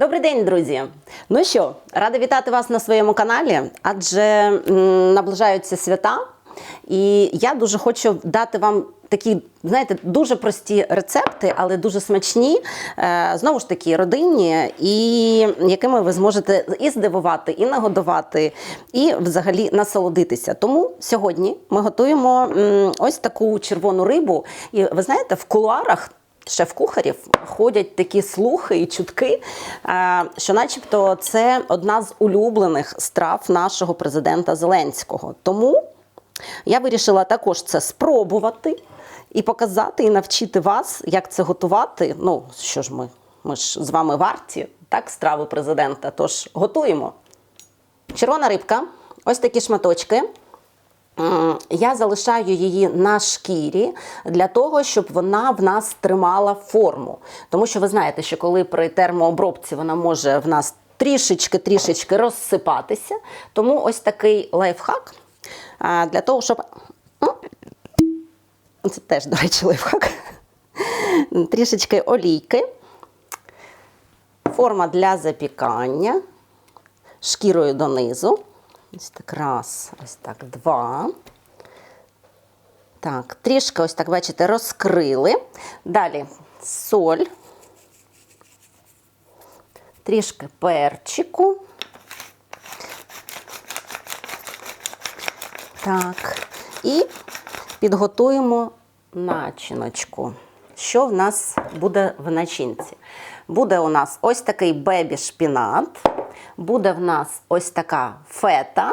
Добрий день, друзі! Ну що, рада вітати вас на своєму каналі, адже наближаються свята, і я дуже хочу дати вам такі, знаєте, дуже прості рецепти, але дуже смачні, е, знову ж таки, родинні, і якими ви зможете і здивувати, і нагодувати, і взагалі насолодитися. Тому сьогодні ми готуємо ось таку червону рибу. І ви знаєте, в кулуарах шеф-кухарів ходять такі слухи і чутки, е, що, начебто, це одна з улюблених страв нашого президента Зеленського. Тому я вирішила також це спробувати і показати, і навчити вас, як це готувати. Ну, що ж ми, ми ж з вами варті, так, страви президента. Тож готуємо. Червона рибка, ось такі шматочки. Я залишаю її на шкірі для того, щоб вона в нас тримала форму. Тому що ви знаєте, що коли при термообробці вона може в нас трішечки-трішечки розсипатися. Тому ось такий лайфхак для того, щоб. Це теж, до речі, лайфхак. Трішечки олійки. Форма для запікання. Шкірою донизу. Ось так раз, ось так два. Так, трішки ось так, бачите, розкрили. Далі соль. Трішки перчику. Так. І підготуємо начиночку. Що в нас буде в начинці? Буде у нас ось такий бебі-шпінат, буде в нас ось така фета,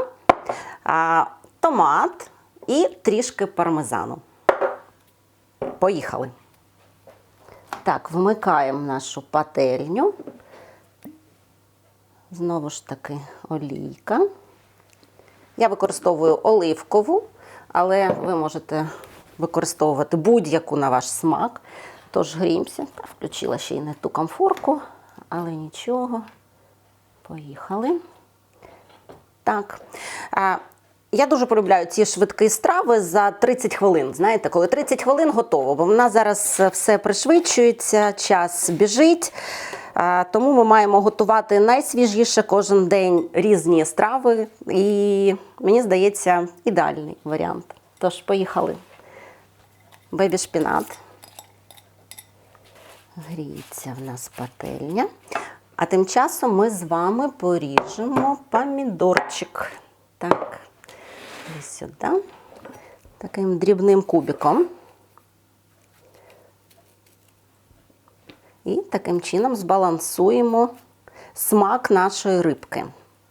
томат і трішки пармезану. Поїхали. Так, вмикаємо нашу пательню. Знову ж таки, олійка. Я використовую оливкову, але ви можете використовувати будь-яку на ваш смак. Тож грімся. Включила ще й не ту комфорку, але нічого. Поїхали. Так. А, я дуже полюбляю ці швидкі страви за 30 хвилин. Знаєте, коли 30 хвилин готово, бо в нас зараз все пришвидшується, час біжить. Тому ми маємо готувати найсвіжіше кожен день різні страви. І мені здається, ідеальний варіант. Тож, поїхали. Бебі шпінат. Гріється в нас пательня. А тим часом ми з вами поріжемо помідорчик. Так, і сюди. Таким дрібним кубиком. І таким чином збалансуємо смак нашої рибки.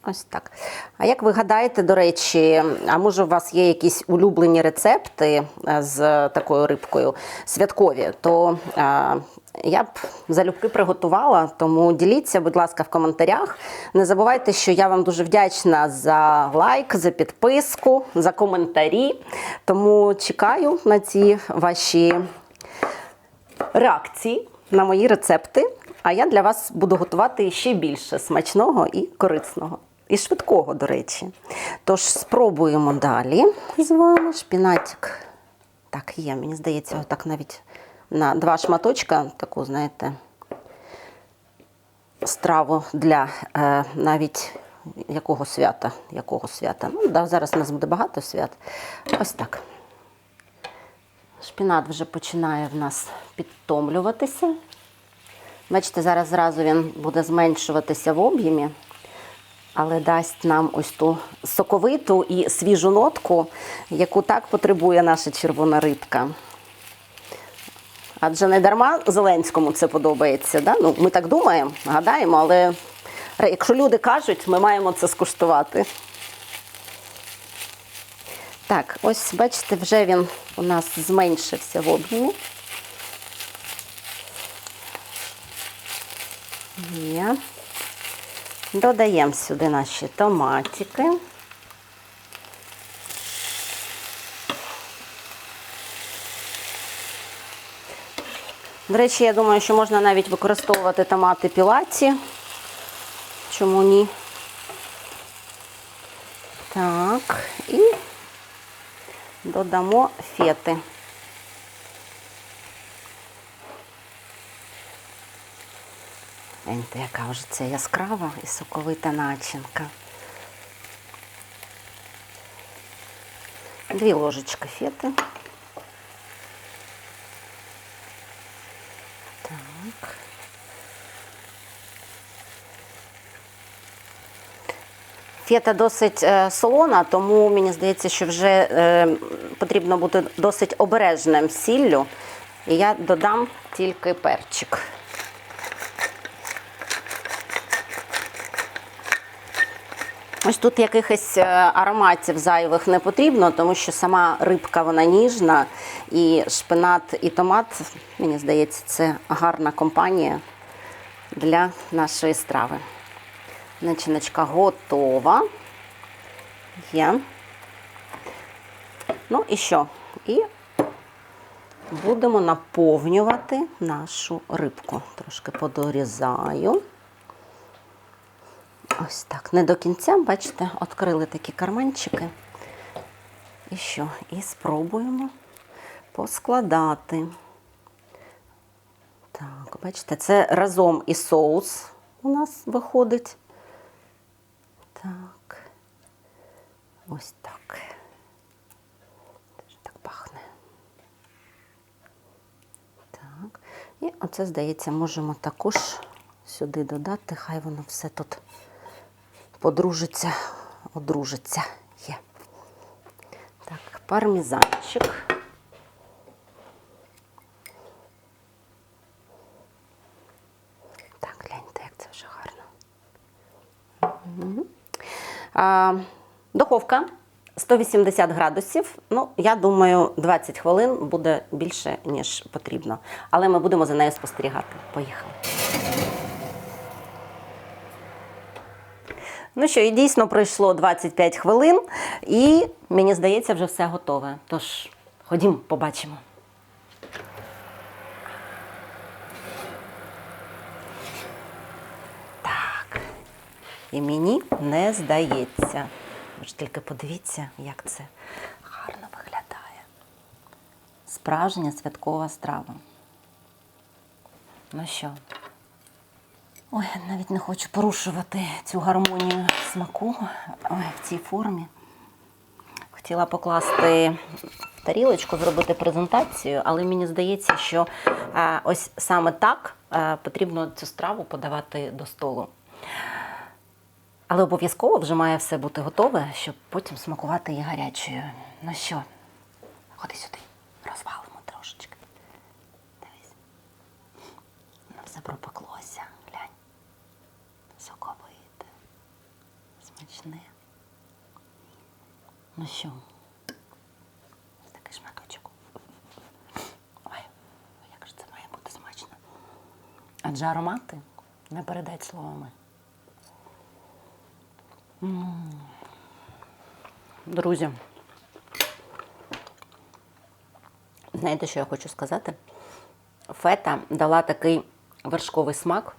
Ось так. А як ви гадаєте, до речі, а може у вас є якісь улюблені рецепти е, з такою рибкою святкові, то е, я б залюбки приготувала, тому діліться, будь ласка, в коментарях. Не забувайте, що я вам дуже вдячна за лайк, за підписку, за коментарі. Тому чекаю на ці ваші реакції на мої рецепти. А я для вас буду готувати ще більше смачного і корисного. І швидкого, до речі. Тож спробуємо далі з вами шпінатик. Так, є, мені здається, так навіть на два шматочка, таку, знаєте, страву для е, навіть якого свята. Якого свята? Ну, да, зараз у нас буде багато свят. Ось так. Шпінат вже починає в нас підтомлюватися. Бачите, зараз зразу він буде зменшуватися в об'ємі, але дасть нам ось ту соковиту і свіжу нотку, яку так потребує наша червона рибка. Адже не дарма Зеленському це подобається. Да? Ну, ми так думаємо, гадаємо, але якщо люди кажуть, ми маємо це скуштувати. Так, ось бачите, вже він у нас зменшився в об'ємі. Додаємо сюди наші томатики. До речі, я думаю, що можна навіть використовувати томати пілаці. Чому ні? Так, і додамо фети. Гляньте, яка вже це яскрава і соковита начинка. Дві ложечки фети. Фета досить е, солона, тому мені здається, що вже е, потрібно бути досить обережним сіллю. І я додам тільки перчик. Ось тут якихось е, ароматів зайвих не потрібно, тому що сама рибка вона ніжна, і шпинат, і томат, мені здається, це гарна компанія для нашої страви. Начиночка готова. Є. Ну і що? І будемо наповнювати нашу рибку. Трошки подорізаю. Ось так. Не до кінця, бачите, відкрили такі карманчики. І що? І спробуємо поскладати. Так, бачите, це разом і соус у нас виходить. Так. Ось так. Дуже так пахне. Так. І оце, здається, можемо також сюди додати, хай воно все тут подружиться, одружиться. Є. Так, пармезанчик. Так, гляньте, як це вже гарно. Мгм. А, духовка 180 градусів. Ну, я думаю, 20 хвилин буде більше, ніж потрібно. Але ми будемо за нею спостерігати. Поїхали. Ну що, і дійсно пройшло 25 хвилин, і мені здається, вже все готове. Тож, ходім, побачимо. І мені не здається. Ви ж тільки подивіться, як це гарно виглядає. Справжня святкова страва. Ну що? Ой, навіть не хочу порушувати цю гармонію смаку Ой, в цій формі. Хотіла покласти тарілочку, зробити презентацію, але мені здається, що ось саме так потрібно цю страву подавати до столу. Але обов'язково вже має все бути готове, щоб потім смакувати її гарячою. Ну що, ходи сюди, розвалимо трошечки. Дивись. Воно все пропеклося. Глянь. Соковите. Смачне. Ну що? Такий шматочок. Ой, як ж це має бути смачно. Адже аромати не передать словами. Друзі, знаєте, що я хочу сказати? Фета дала такий вершковий смак,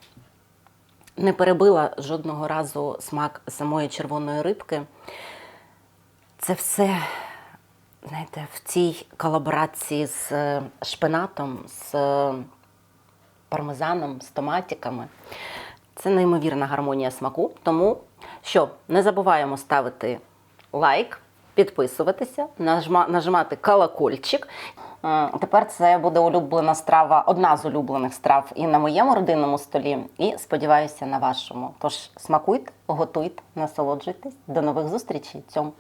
не перебила жодного разу смак самої червоної рибки. Це все, знаєте, в цій колаборації з е, шпинатом, з е, пармезаном, з томатиками. Це неймовірна гармонія смаку. Тому що не забуваємо ставити лайк, підписуватися, нажимати колокольчик. Е, Тепер це буде улюблена страва, одна з улюблених страв і на моєму родинному столі, і сподіваюся на вашому. Тож смакуйте, готуйте, насолоджуйтесь. До нових зустрічей. Цьому.